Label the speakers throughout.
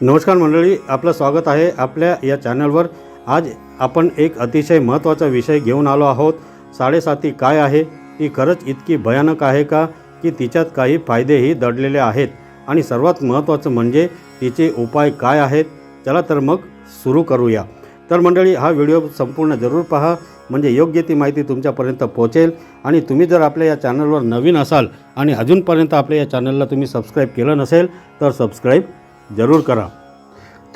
Speaker 1: नमस्कार मंडळी आपलं स्वागत आहे आपल्या या चॅनलवर. आज आपण एक अतिशय महत्त्वाचा विषय घेऊन आलो आहोत. साडेसाती काय आहे? ती खरंच इतकी भयानक आहे का? की तिच्यात काही फायदेही दडलेले आहेत. आणि सर्वात महत्त्वाचं म्हणजे तिचे उपाय काय आहेत? चला तर मग सुरू करूया. तर मंडळी हा व्हिडिओ संपूर्ण जरूर पहा. म्हणजे योग्य ती माहिती तुमच्यापर्यंत पोहोचेल. आणि तुम्ही जर आपल्या या चॅनलवर नवीन असाल आणि अजूनपर्यंत आपल्या या चॅनलला तुम्ही सबस्क्राईब केलं नसेल तर सबस्क्राईब जरूर करा.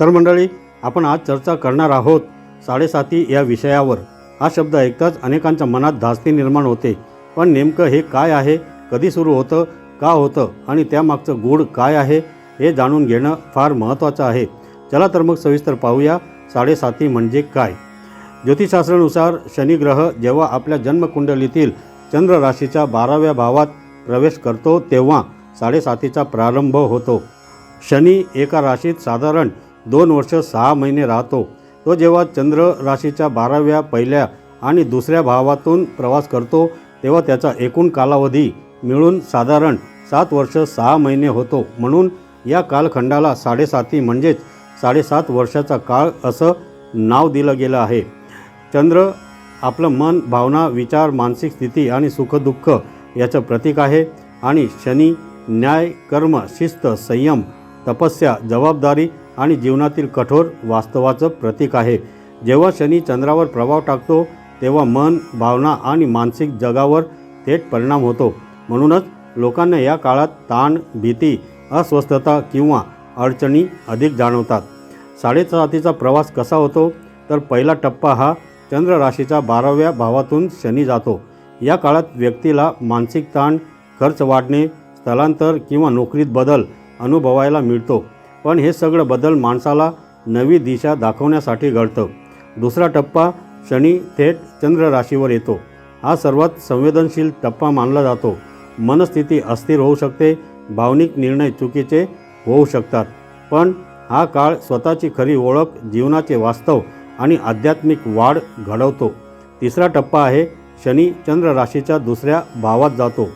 Speaker 1: तर मंडळी आपण आज चर्चा करणार आहोत साडेसाती या विषयावर. हा शब्द ऐकताच अनेकांच्या मनात धास्ती निर्माण होते. पण नेमकं हे काय आहे? कधी सुरू होतं? का होतं? आणि त्यामागचं गूढ काय आहे? हे जाणून घेणं फार महत्त्वाचं आहे. चला तर मग सविस्तर पाहूया साडेसाती म्हणजे काय. ज्योतिषशास्त्रानुसार शनिग्रह जेव्हा आपल्या जन्मकुंडलीतील चंद्र राशीच्या बाराव्या भावात प्रवेश करतो तेव्हा साडेसातीचा प्रारंभ होतो. शनी एका राशीत साधारण दोन वर्ष सहा महिने राहतो. तो जेव्हा चंद्र राशीच्या बाराव्या पहिल्या आणि दुसऱ्या भावातून प्रवास करतो तेव्हा त्याचा एकूण कालावधी मिळून साधारण सात वर्ष सहा महिने होतो. म्हणून या कालखंडाला साडेसाती म्हणजेच साडेसात वर्षाचा काळ असं नाव दिलं गेलं आहे. चंद्र आपलं मन भावना विचार मानसिक स्थिती आणि सुखदुःख याचं प्रतीक आहे आणि शनी न्याय कर्म शिस्त संयम तपस्या जबाबदारी आणि जीवनातील कठोर वास्तवाचं प्रतीक आहे. जेव्हा शनी चंद्रावर प्रभाव टाकतो तेव्हा मन भावना आणि मानसिक जगावर थेट परिणाम होतो. म्हणूनच लोकांना या काळात ताण भीती अस्वस्थता किंवा अडचणी अधिक जाणवतात. साडेसातीचा प्रवास कसा होतो? तर पहिला टप्पा हा चंद्र राशीच्या बाराव्या भावातून शनी जातो. या काळात व्यक्तीला मानसिक ताण खर्च वाढणे स्थलांतर किंवा नोकरीत बदल अनुभवायला मिळतो. पण हे सगळं बदल माणसाला नवी दिशा दाखवण्यासाठी घडतं. दुसरा टप्पा शनी थेट चंद्र राशीवर येतो. हा सर्वात संवेदनशील टप्पा मानला जातो. मनस्थिती अस्थिर होऊ शकते भावनिक निर्णय चुकीचे होऊ शकतात. पण हा काळ स्वतःची खरी ओळख जीवनाचे वास्तव आणि आध्यात्मिक वाढ घडवतो. तिसरा टप्पा आहे शनी चंद्र राशीच्या दुसऱ्या भावात जातो.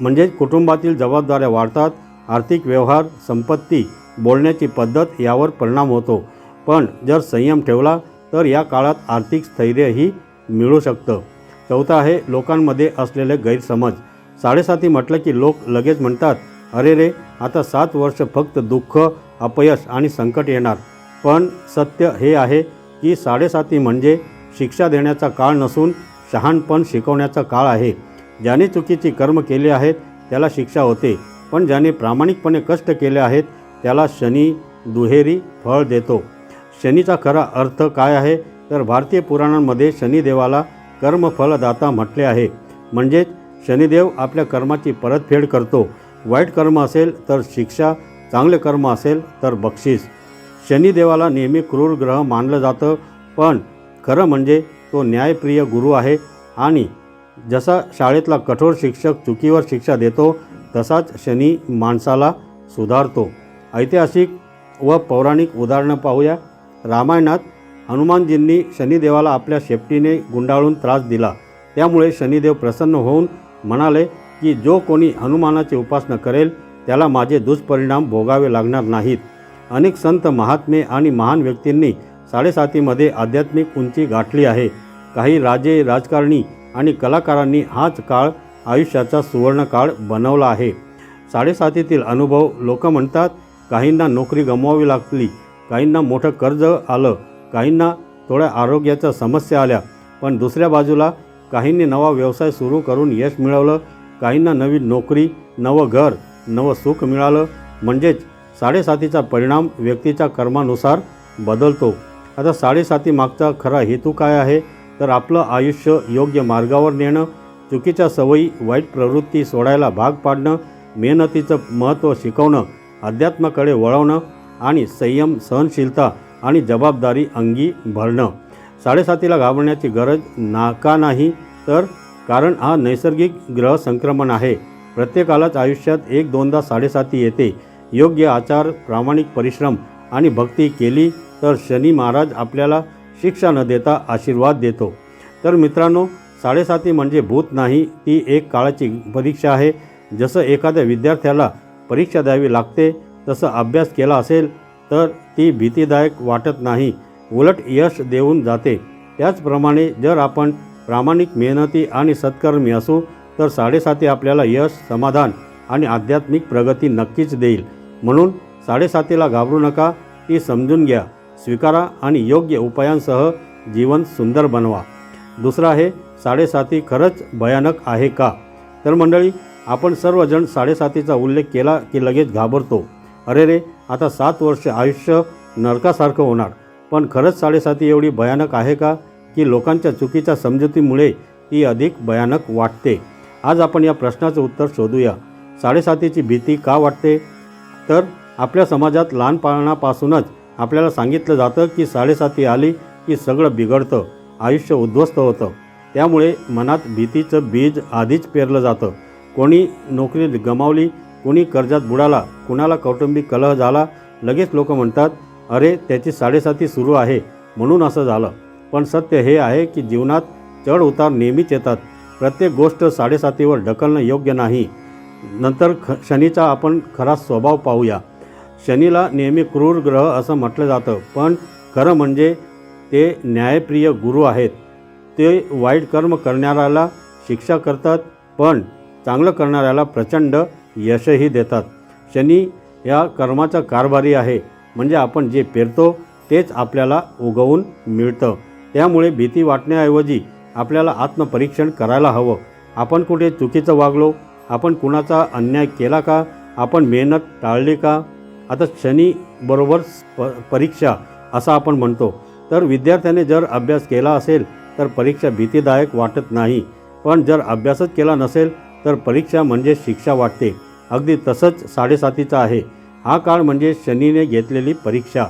Speaker 1: म्हणजेच कुटुंबातील जबाबदाऱ्या वाढतात आर्थिक व्यवहार संपत्ती बोलण्याची पद्धत यावर परिणाम होतो. पण जर संयम ठेवला तर या काळात आर्थिक स्थैर्यही मिळू शकतं. चौथा आहे लोकांमध्ये असलेले गैरसमज. साडेसाती म्हटलं की लोक लगेच म्हणतात अरे रे आता सात वर्ष फक्त दुःख अपयश आणि संकट येणार. पण सत्य हे आहे की साडेसाती म्हणजे शिक्षा देण्याचा काळ नसून शहाणपण शिकवण्याचा काळ आहे. ज्याने चुकीची कर्म केली आहेत त्याला शिक्षा होते. पण ज्याने प्रामाणिकपणे कष्ट केले आहेत त्याला शनी दुहेरी फळ देतो. शनीचा खरा अर्थ काय आहे? तर भारतीय पुराणांमध्ये शनिदेवाला कर्मफलदाता म्हटले आहे. म्हणजेच शनिदेव आपल्या कर्माची परतफेड करतो. वाईट कर्म असेल तर शिक्षा चांगले कर्म असेल तर बक्षीस. शनिदेवाला नेहमी क्रूर ग्रह मानलं जातं पण खरं म्हणजे तो न्यायप्रिय गुरु आहे आणि जसा शाळेतला कठोर शिक्षक चुकीवर शिक्षा देतो तसाच शनी माणसाला सुधारतो. ऐतिहासिक व पौराणिक उदाहरणं पाहूया. रामायणात हनुमानजींनी शनिदेवाला आपल्या शेपटीने गुंडाळून त्रास दिला. त्यामुळे शनिदेव प्रसन्न होऊन म्हणाले की जो कोणी हनुमानाची उपासना करेल त्याला माझे दुष्परिणाम भोगावे लागणार नाहीत. अनेक संत महात्मे आणि महान व्यक्तींनी साडेसातीमध्ये आध्यात्मिक उंची गाठली आहे. काही राजे राजकारणी आणि कलाकारांनी हाच काळ आयुष्याचा सुवर्णकाळ बनवला आहे. साडेसातीतील अनुभव लोक म्हणतात काहींना नोकरी गमवावी लागली काहींना मोठं कर्ज आलं काहींना थोड्या आरोग्याच्या समस्या आल्या पण दुसऱ्या बाजूला काहींनी नवा व्यवसाय सुरू करून यश मिळवलं काहींना नवीन नोकरी नवं घर नवं सुख मिळालं. म्हणजेच साडेसातीचा परिणाम व्यक्तीच्या कर्मानुसार बदलतो. आता साडेसाती मागचा खरा हेतू काय आहे? तर आपलं आयुष्य योग्य मार्गावर नेणं चुकीच्या सवयी वाईट प्रवृत्ती सोडायला भाग पाडणं मेहनतीचं महत्त्व शिकवणं अध्यात्माकडे वळवणं आणि संयम सहनशीलता आणि जबाबदारी अंगी भरणं. साडेसातीला घाबरण्याची गरज नाका नाही तर कारण हा नैसर्गिक ग्रह संक्रमण आहे. प्रत्येकालाच आयुष्यात एक दोनदा साडेसाती येते. योग्य आचार प्रामाणिक परिश्रम आणि भक्ती केली तर शनी महाराज आपल्याला शिक्षा न देता आशीर्वाद देतो. तर मित्रांनो साडेसाती म्हणजे भूत नाही ती एक काळाची परीक्षा आहे. जसं एखाद्या विद्यार्थ्याला परीक्षा द्यावी लागते तसं अभ्यास केला असेल तर ती भीतीदायक वाटत नाही. उलट यश देऊन जाते. त्याचप्रमाणे जर आपण प्रामाणिक मेहनती आणि सत्कर्मी असू तर साडेसाती आपल्याला यश समाधान आणि आध्यात्मिक प्रगती नक्कीच देईल. म्हणून साडेसातीला घाबरू नका ती समजून घ्या. स्वीकारा आणि योग्य उपायांसह जीवन सुंदर बनवा. दुसरं आहे साडेसाती खरंच भयानक आहे का? तर मंडळी आपण सर्वजण साडेसातीचा उल्लेख केला की लगेच घाबरतो. अरे रे आता सात वर्ष आयुष्य नरकासारखं होणार. पण खरंच साडेसाती एवढी भयानक आहे का की लोकांच्या चुकीच्या समजुतीमुळे ती अधिक भयानक वाटते? आज आपण या प्रश्नाचं उत्तर शोधूया. साडेसातीची भीती का वाटते? तर आपल्या समाजात लहानपणापासूनच आपल्याला सांगितलं जातं की साडेसाती आली की सगळं बिघडतं आयुष्य उद्ध्वस्त होतं. त्यामुळे मनात भीतीचं बीज आधीच पेरलं जातं. कोणी नोकरी गमावली कोणी कर्जात बुडाला कुणाला कौटुंबिक कलह झाला लगेच लोक म्हणतात अरे त्याची साडेसाती सुरू आहे. म्हणून असं झालं. पण सत्य हे आहे की जीवनात चढ उतार नेहमीच येतात. प्रत्येक गोष्ट साडेसातीवर ढकलणं योग्य नाही. नंतर ख शनीचा आपण खरा स्वभाव पाहूया. शनीला नेहमी क्रूर ग्रह असं म्हटलं जातं पण खरं म्हणजे ते न्यायप्रिय गुरु आहेत. ते वाईट कर्म करणाऱ्याला शिक्षा करतात पण चांगलं करणाऱ्याला प्रचंड यशही देतात. शनी या कर्माचा कारभारी आहे म्हणजे आपण जे पेरतो तेच आपल्याला उगवून मिळतं. त्यामुळे भीती वाटण्याऐवजी आपल्याला आत्मपरीक्षण करायला हवं. आपण कुठे चुकीचं वागलो? आपण कुणाचा अन्याय केला का? आपण मेहनत टाळली का? आता शनी बरोबर प परीक्षा असं आपण म्हणतो. तर विद्यार्थ्याने जर अभ्यास केला असेल तर परीक्षा भीतीदायक वाटत नाही. पण जर अभ्यासच केला नसेल तर परीक्षा म्हणजे शिक्षा वाटते. अगदी तसंच साडेसातीचं आहे. हा काळ म्हणजे शनीने घेतलेली परीक्षा.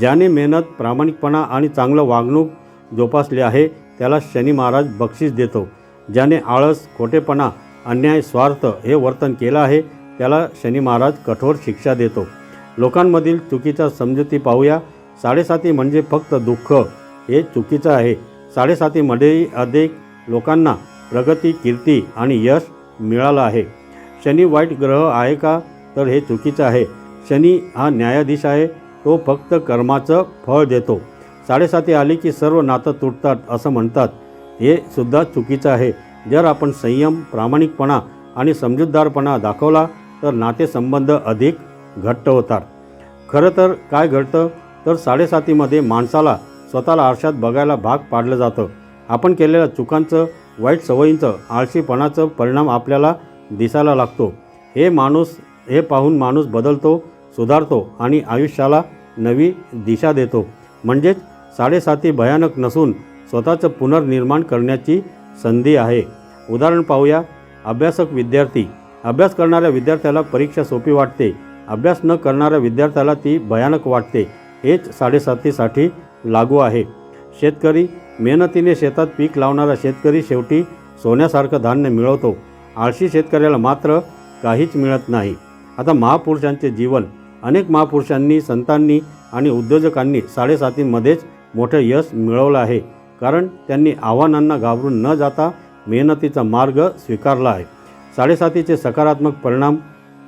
Speaker 1: ज्याने मेहनत प्रामाणिकपणा आणि चांगलं वागणूक जोपासले आहे त्याला शनी महाराज बक्षीस देतो. ज्याने आळस खोटेपणा अन्याय स्वार्थ हे वर्तन केलं आहे त्याला शनी महाराज कठोर शिक्षा देतो. लोकांमधील चुकीच्या समजुती पाहूया. साडेसाती म्हणजे फक्त दुःख. हे चुकीचं आहे. साडेसातीमध्येही अधिक लोकांना प्रगती कीर्ती आणि यश मिळालं आहे. शनी वाईट ग्रह आहे का? तर हे चुकीचं आहे. शनी हा न्यायाधीश आहे. तो फक्त कर्माचं फळ देतो. साडेसाती आली की सर्व नातं तुटतात असं म्हणतात. हे सुद्धा चुकीचं आहे. जर आपण संयम प्रामाणिकपणा आणि समजूतदारपणा दाखवला तर नातेसंबंध अधिक घट्ट होतात. खरं तर काय घडतं? तर साडेसातीमध्ये माणसाला स्वतःला आरशात बघायला भाग पाडलं जातं. आपण केलेल्या चुकांचं वाईट सवयींचं आळशीपणाचं परिणाम आपल्याला दिसायला लागतो. हे माणूस हे पाहून माणूस बदलतो सुधारतो आणि आयुष्याला नवी दिशा देतो. म्हणजेच साडेसाती भयानक नसून स्वतःचं पुनर्निर्माण करण्याची संधी आहे. उदाहरण पाहूया. अभ्यासक विद्यार्थी. अभ्यास करणाऱ्या विद्यार्थ्याला परीक्षा सोपी वाटते. अभ्यास न करणाऱ्या विद्यार्थ्याला ती भयानक वाटते. हेच साडेसातीसाठी लागू आहे. शेतकरी मेहनतीने शेतात पीक लावणारा शेतकरी शेवटी सोन्यासारखं धान्य मिळवतो. आळशी शेतकऱ्याला मात्र काहीच मिळत नाही. आता महापुरुषांचे जीवन अनेक महापुरुषांनी संतांनी आणि उद्योजकांनी साडेसातींमध्येच मोठं यश मिळवलं आहे. कारण त्यांनी आव्हानांना घाबरून न जाता मेहनतीचा मार्ग स्वीकारला आहे. साडेसातीचे सकारात्मक परिणाम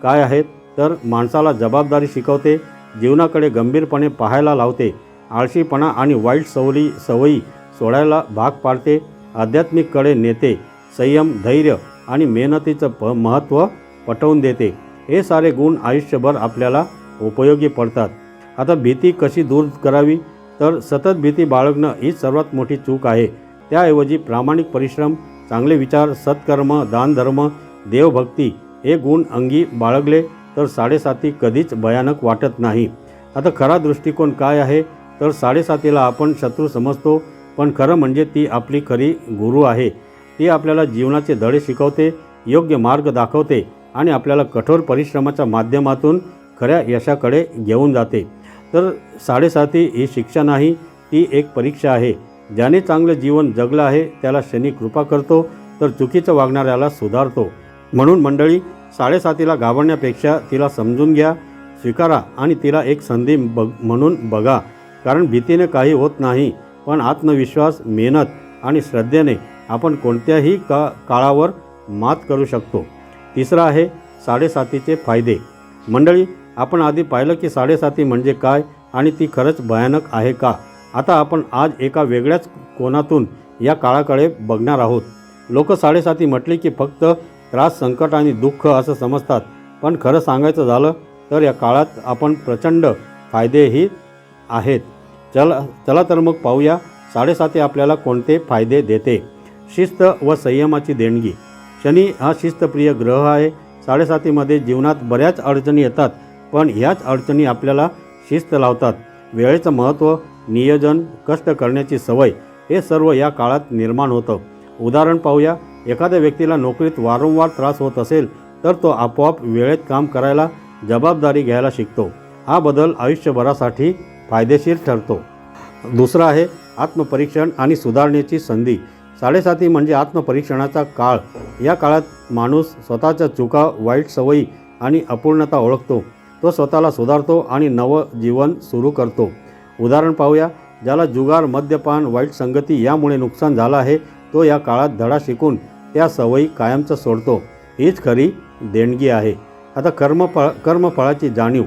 Speaker 1: काय आहेत? तर माणसाला जबाबदारी शिकवते जीवनाकडे गंभीरपणे पाहायला लावते. आळशीपणा आणि वाईट सवयी सवयी सोडायला भाग पाडते. आध्यात्मिककडे नेते संयम धैर्य आणि मेहनतीचं प महत्त्व पटवून देते. हे सारे गुण आयुष्यभर आपल्याला उपयोगी पडतात. आता भीती कशी दूर करावी? तर सतत भीती बाळगणं ही सर्वात मोठी चूक आहे. त्याऐवजी प्रामाणिक परिश्रम चांगले विचार सत्कर्म दानधर्म देवभक्ती हे गुण अंगी बाळगले तर साडेसाती कधीच भयानक वाटत नाही. आता खरा दृष्टिकोन काय आहे? तर साडेसातीला आपण शत्रू समजतो पण खरं म्हणजे ती आपली खरी गुरु आहे. ती आपल्याला जीवनाचे धडे शिकवते योग्य मार्ग दाखवते आणि आपल्याला कठोर परिश्रमाच्या माध्यमातून खऱ्या यशाकडे घेऊन जाते. तर साडेसाती ही शिक्षा नाही ती एक परीक्षा आहे. ज्याने चांगलं जीवन जगलं आहे त्याला शनी कृपा करतो तर चुकीचं वागणाऱ्याला सुधारतो. म्हणून मंडळी साडेसातीला घाबरण्यापेक्षा तिला समजून घ्या स्वीकारा आणि तिला एक संधी बघ म्हणून बघा. कारण भीतीने काही होत नाही पण आत्मविश्वास मेहनत आणि श्रद्धेने आपण कोणत्याही का काळावर मात करू शकतो. तिसरा आहे साडेसातीचे फायदे. मंडळी आपण आधी पाहिलं की साडेसाती म्हणजे काय आणि ती खरंच भयानक आहे का? आता आपण आज एका वेगळ्याच कोनातून या काळाकडे बघणार आहोत. लोक साडेसाती म्हटली की फक्त त्रास संकट आणि दुःख असं समजतात. पण खरं सांगायचं झालं तर या काळात आपण प्रचंड फायदेही आहेत. चला चला तर मग पाहूया साडेसाती आपल्याला कोणते फायदे देते. शिस्त व संयमाची देणगी. शनी हा शिस्तप्रिय ग्रह आहे. साडेसातीमध्ये जीवनात बऱ्याच अडचणी येतात पण ह्याच अडचणी आपल्याला शिस्त लावतात. वेळेचं महत्त्व नियोजन कष्ट करण्याची सवय हे सर्व या काळात निर्माण होतं. उदाहरण पाहूया एखाद्या व्यक्तीला नोकरीत वारंवार त्रास होत असेल तर तो आपोआप वेळेत काम करायला जबाबदारी घ्यायला शिकतो. हा बदल आयुष्यभरासाठी फायदेशीर ठरतो. दुसरं आहे आत्मपरीक्षण आणि सुधारणेची संधी. साडेसाती म्हणजे आत्मपरीक्षणाचा काळ. या काळात माणूस स्वतःच्या चुका वाईट सवयी आणि अपूर्णता ओळखतो. तो स्वतःला सुधारतो आणि नवं जीवन सुरू करतो. उदाहरण पाहूया ज्याला जुगार मद्यपान वाईट संगती यामुळे नुकसान झालं आहे तो या काळात धडा शिकून त्या सवयी कायमचं सोडतो. हीच खरी देणगी आहे. आता कर्मफळ कर्मफळाची जाणीव.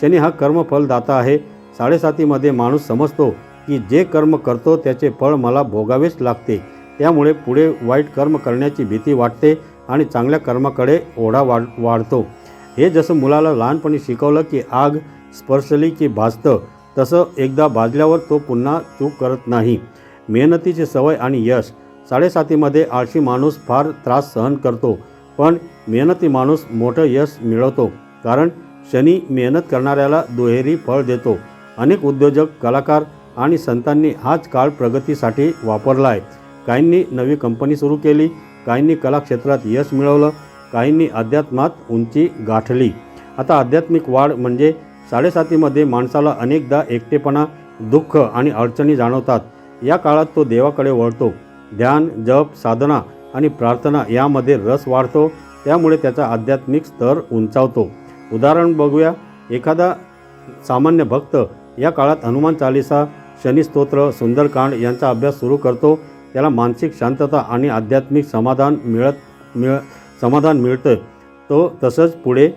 Speaker 1: शनी हा कर्मफलदाता आहे. साडेसातीमध्ये माणूस समजतो की जे कर्म करतो त्याचे फळ मला भोगावेच लागते. त्यामुळे पुढे वाईट कर्म करण्याची भीती वाटते आणि चांगल्या कर्माकडे ओढा वाढ वाढतो. हे जसं मुलाला लहानपणी शिकवलं की आग स्पर्शली की भाजतं तसं एकदा भाजल्यावर तो पुन्हा चूक करत नाही. मेहनतीची सवय आणि यश. साडेसातीमध्ये आळशी माणूस फार त्रास सहन करतो पण मेहनती माणूस मोठं यश मिळवतो कारण शनी मेहनत करणाऱ्याला दुहेरी फळ देतो. अनेक उद्योजक कलाकार आणि संतांनी हाच काळ प्रगतीसाठी वापरला आहे काहींनी नवी कंपनी सुरू केली काहींनी कला क्षेत्रात यश मिळवलं काहींनी अध्यात्मात उंची गाठली. आता आध्यात्मिक वाढ म्हणजे साडेसातीमध्ये माणसाला अनेकदा एकटेपणा दुःख आणि अडचणी जाणवतात. या काळात तो देवाकडे वळतो. ध्यान जप साधना आणि प्रार्थना यामध्ये रस वाढतो त्यामुळे त्याचा आध्यात्मिक स्तर उंचावतो. उदाहरण बघूया. एखादा सामान्य भक्त या काळात हनुमान चालिसा शनिस्तोत्र सुंदरकांड यांचा अभ्यास सुरू करतो. त्याला मानसिक शांतता आणि आध्यात्मिक समाधान मिळत मिळ समाधान मिळतं. तो तसंच पुढे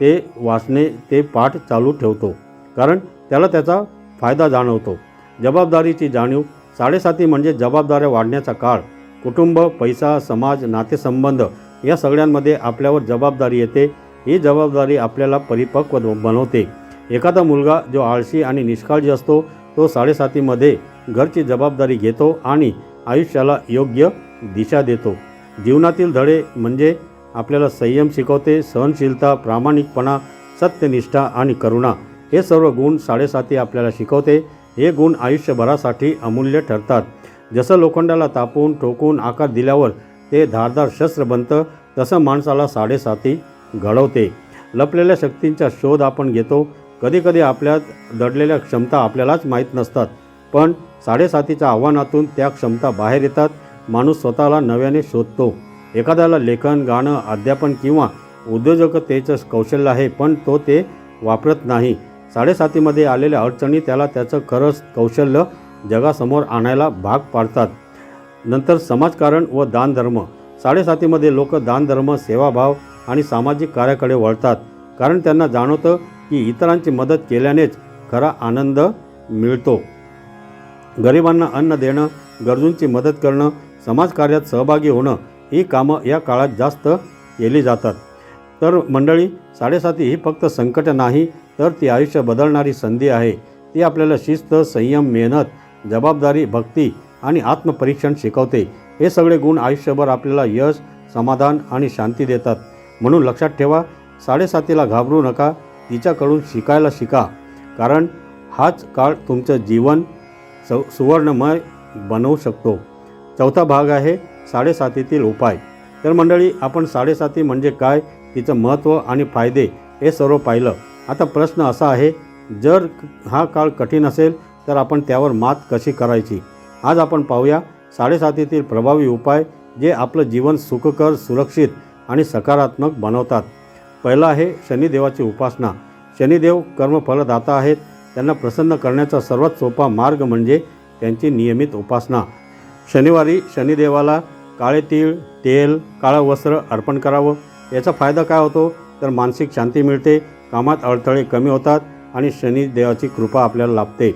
Speaker 1: ते वाचणे ते पाठ चालू ठेवतो. कारण त्याला त्याचा फायदा जाणवतो. जबाबदारीची जाणीव साडेसाती म्हणजे जबाबदाऱ्या वाढण्याचा काळ कुटुंब पैसा समाज नातेसंबंध या सगळ्यांमध्ये आपल्यावर जबाबदारी येते. ही जबाबदारी आपल्याला परिपक्व बनवते. एखादा मुलगा जो आळशी आणि निष्काळजी असतो तो साडेसातीमध्ये घरची जबाबदारी घेतो आणि आयुष्याला योग्य दिशा देतो. जीवनातील धडे म्हणजे आपल्याला संयम शिकवते सहनशीलता प्रामाणिकपणा सत्यनिष्ठा आणि करुणा. हे सर्व गुण साडेसाती आपल्याला शिकवते. हे गुण आयुष्यभरासाठी अमूल्य ठरतात. जसं लोखंडाला तापून ठोकून आकार दिल्यावर ते धारदार शस्त्र बनतं तसं माणसाला साडेसाती घडवते. लपलेल्या शक्तींचा शोध आपण घेतो. कधीकधी आपल्यात दडलेल्या क्षमता आपल्यालाच माहीत नसतात पण साडेसातीच्या आव्हानातून त्या क्षमता बाहेर येतात. माणूस स्वतःला नव्याने शोधतो. एखाद्याला लेखन गाणं अध्यापन किंवा उद्योजकतेचं कौशल्य आहे पण तो ते वापरत नाही. साडेसातीमध्ये आलेल्या अडचणी त्याला त्याचं खरंच कौशल्य जगासमोर आणायला भाग पाडतात. नंतर समाजकारण व दानधर्म. साडेसातीमध्ये लोक दानधर्म सेवाभाव आणि सामाजिक कार्याकडे वळतात. कारण त्यांना जाणवतं की इतरांची मदत केल्यानेच खरा आनंद मिळतो. गरिबांना अन्न देणं गरजूंची मदत करणं समाजकार्यात सहभागी होणं ही कामं या काळात जास्त केली जातात. तर मंडळी साडेसाती ही फक्त संकट नाही तर ती आयुष्य बदलणारी संधी आहे. ती आपल्याला शिस्त संयम मेहनत जबाबदारी भक्ती आणि आत्मपरीक्षण शिकवते. हे सगळे गुण आयुष्यभर आपल्याला यश समाधान आणि शांती देतात. म्हणून लक्षात ठेवा साडेसातीला घाबरू नका तिच्याकडून शिकायला शिका कारण हाच काळ तुमचं जीवन सु सुवर्णमय बनवू शकतो. चौथा भाग आहे साडेसातीतील उपाय. तर मंडळी आपण साडेसाती म्हणजे काय तिचं महत्त्व आणि फायदे हे सर्व पाहिलं. आता प्रश्न असा आहे जर हा काळ कठीण असेल तर आपण त्यावर मात कशी करायची? आज आपण पाहूया साडेसातीतील प्रभावी उपाय जे आपलं जीवन सुखकर सुरक्षित आणि सकारात्मक बनवतात. पहिला आहे शनिदेवाची उपासना. शनिदेव कर्मफलदाता आहेत. त्यांना प्रसन्न करण्याचा सर्वात सोपा मार्ग म्हणजे त्यांची नियमित उपासना. शनिवारी शनिदेवाला काळे तीळ तेल काळं वस्त्र अर्पण करावं. याचा फायदा काय होतो? तर मानसिक शांती मिळते कामात अडथळे कमी होतात आणि शनिदेवाची कृपा आपल्याला लाभते.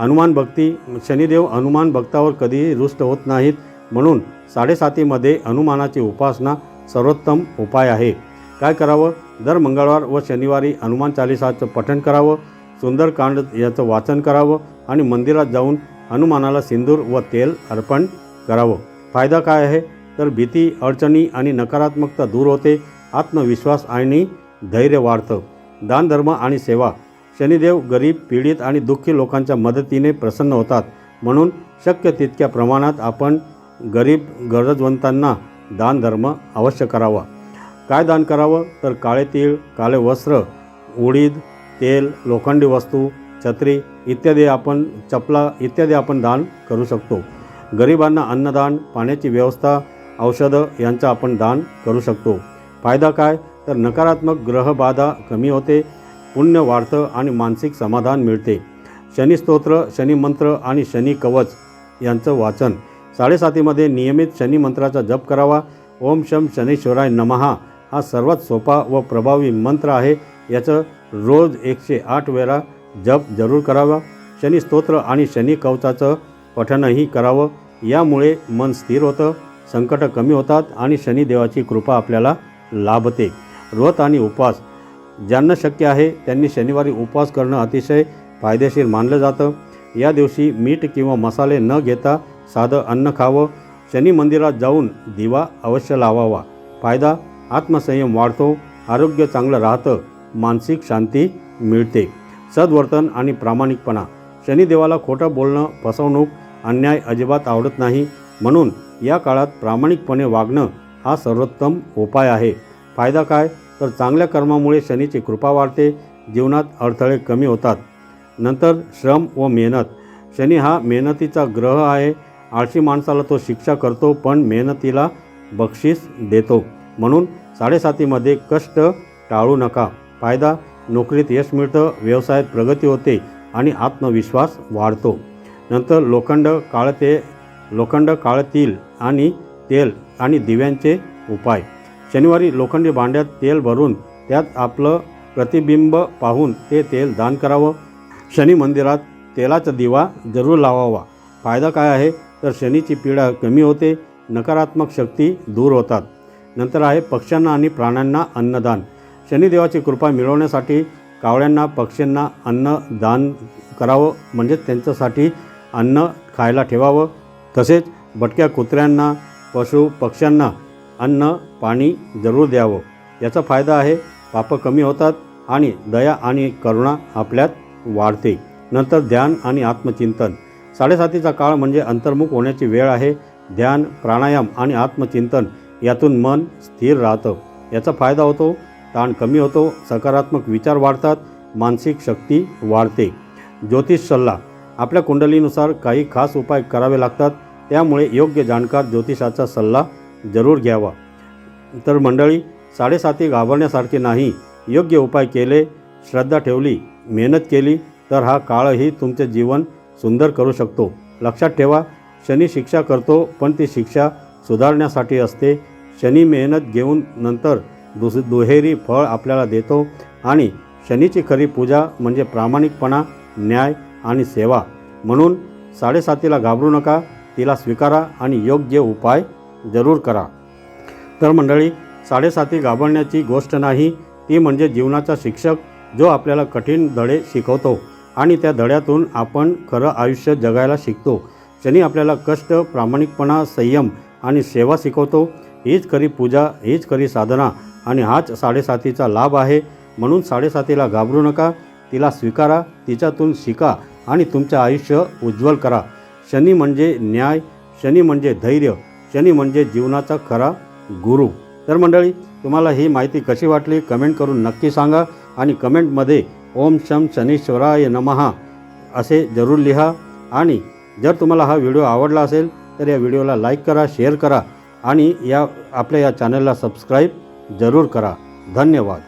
Speaker 1: हनुमान भक्ती शनिदेव हनुमान भक्तावर कधीही रुष्ट होत नाहीत. म्हणून साडेसातीमध्ये हनुमानाची उपासना सर्वोत्तम उपाय आहे. काय करावं? दर मंगळवार व शनिवारी हनुमान चालिसाचं पठण करावं सुंदरकांड याचं वाचन करावं आणि मंदिरात जाऊन हनुमानाला सिंदूर व तेल अर्पण करावं. फायदा काय आहे? तर भीती अडचणी आणि नकारात्मकता दूर होते आत्मविश्वास आणि धैर्य वाढतं. दानधर्म आणि सेवा. शनिदेव गरीब पीडित आणि दुःखी लोकांच्या मदतीने प्रसन्न होतात. म्हणून शक्य तितक्या प्रमाणात आपण गरीब गरजवंतांना दानधर्म अवश्य करावा. काय दान करावं? तर काळे तीळ काळे वस्त्र उडीद तेल लोखंडी वस्तू छत्री इत्यादी आपण चपला इत्यादी आपण दान करू शकतो. गरिबांना अन्नदान पाण्याची व्यवस्था औषधं यांचं आपण दान करू शकतो. फायदा काय? तर नकारात्मक ग्रहबाधा कमी होते पुण्य वाढतं आणि मानसिक समाधान मिळते. शनिस्तोत्र शनिमंत्र आणि शनी कवच यांचं वाचन. साडेसातीमध्ये नियमित शनिमंत्राचा जप करावा. ओम शम शनीश्वराय नमहा हा सर्वात सोपा व प्रभावी मंत्र आहे. याचं रोज एकशे आठ वेळा जप जरूर करावा. शनी स्तोत्र आणि शनी कवचाचं पठणही करावं. यामुळे मन स्थिर होतं संकट कमी होतात आणि शनिदेवाची कृपा आपल्याला लाभते. व्रत आणि उपवास. ज्यांना शक्य आहे त्यांनी शनिवारी उपवास करणं अतिशय फायदेशीर मानलं जातं. या दिवशी मीठ किंवा मसाले न घेता साधं अन्न खावं. शनी मंदिरात जाऊन दिवा अवश्य लावावा. फायदा? आत्मसंयम वाढतो आरोग्य चांगलं राहतं मानसिक शांती मिळते. सद्वर्तन आणि प्रामाणिकपणा. शनिदेवाला खोटं बोलणं फसवणूक अन्याय अजिबात आवडत नाही. म्हणून या काळात प्रामाणिकपणे वागणं हा सर्वोत्तम उपाय आहे. फायदा काय? तर चांगल्या कर्मामुळे शनीची कृपा वाढते जीवनात अडथळे कमी होतात. नंतर श्रम व मेहनत. शनी हा मेहनतीचा ग्रह आहे. आळशी माणसाला तो शिक्षा करतो पण मेहनतीला बक्षीस देतो. म्हणून साडेसातीमध्ये कष्ट टाळू नका. फायदा नोकरीत यश मिळतं व्यवसायात प्रगती होते आणि आत्मविश्वास वाढतो. नंतर लोखंड काळते लोखंड काळतील आणि तेल आणि दिव्यांचे उपाय. शनिवारी लोखंडी भांड्यात तेल भरून त्यात आपलं प्रतिबिंब पाहून ते तेल दान करावं. शनी मंदिरात तेलाचा दिवा जरूर लावावा. फायदा काय आहे? तर शनीची पीडा कमी होते नकारात्मक शक्ती दूर होतात. नंतर आहे पक्ष्यांना आणि प्राण्यांना अन्नदान. शनिदेवाची कृपा मिळवण्यासाठी कावळ्यांना पक्ष्यांना अन्न दान करावं म्हणजेच त्यांच्यासाठी अन्न खायला ठेवावं. तसेच भटक्या कुत्र्यांना पशु पक्ष्यांना अन्न पाणी जरूर द्यावं. याचा फायदा आहे पापं कमी होतात आणि दया आणि करुणा आपल्यात वाढते. नंतर ध्यान आणि आत्मचिंतन. साडेसातीचा काळ म्हणजे अंतर्मुख होण्याची वेळ आहे. ध्यान प्राणायाम आणि आत्मचिंतन यातून मन स्थिर राहतं. याचा फायदा होतो ताण कमी होतो सकारात्मक विचार वाढतात मानसिक शक्ती वाढते. ज्योतिष सल्ला. आपल्या कुंडलीनुसार काही खास उपाय करावे लागतात त्यामुळे योग्य जाणकार ज्योतिषाचा सल्ला जरूर घ्यावा. तर मंडळी साडेसाती घाबरण्यासारखे नाही. योग्य उपाय केले श्रद्धा ठेवली मेहनत केली तर हा काळही तुमचे जीवन सुंदर करू शकतो. लक्षात ठेवा शनी शिक्षा करतो पण ती शिक्षा सुधारण्यासाठी असते. शनी मेहनत घेऊन नंतर दुस दुहेरी फळ आपल्याला देतो आणि शनीची खरी पूजा म्हणजे प्रामाणिकपणा न्याय आणि सेवा. म्हणून साडेसातीला घाबरू नका तिला स्वीकारा आणि योग्य उपाय जरूर करा. तर मंडळी साडेसाती घाबरण्याची गोष्ट नाही ती म्हणजे जीवनाचा शिक्षक जो आपल्याला कठीण धडे शिकवतो आणि त्या धड्यातून आपण खरं आयुष्य जगायला शिकतो. शनी आपल्याला कष्ट प्रामाणिकपणा संयम आणि सेवा शिकवतो. हीच खरी पूजा हीच खरी साधना आणि हाच साडेसातीचा लाभ आहे. म्हणून साडेसातीला घाबरू नका. तिला स्वीकारा. तिच्यातून शिका आणि तुमचे आयुष्य उज्ज्वल करा. शनी म्हणजे न्याय शनी म्हणजे धैर्य शनी म्हणजे जीवनाचा खरा गुरु. तर मंडळी तुम्हाला ही माहिती कशी वाटली? कमेंट करून नक्की सांगा आणि कमेंटमध्ये ओम शम शनीश्वराय नमहा असे जरूर लिहा. आणि जर तुम्हाला हा व्हिडिओ आवडला असेल तर या व्हिडिओला लाईक करा शेअर करा आणि या आपल्या या चॅनलला सबस्क्राईब जरूर करा. धन्यवाद.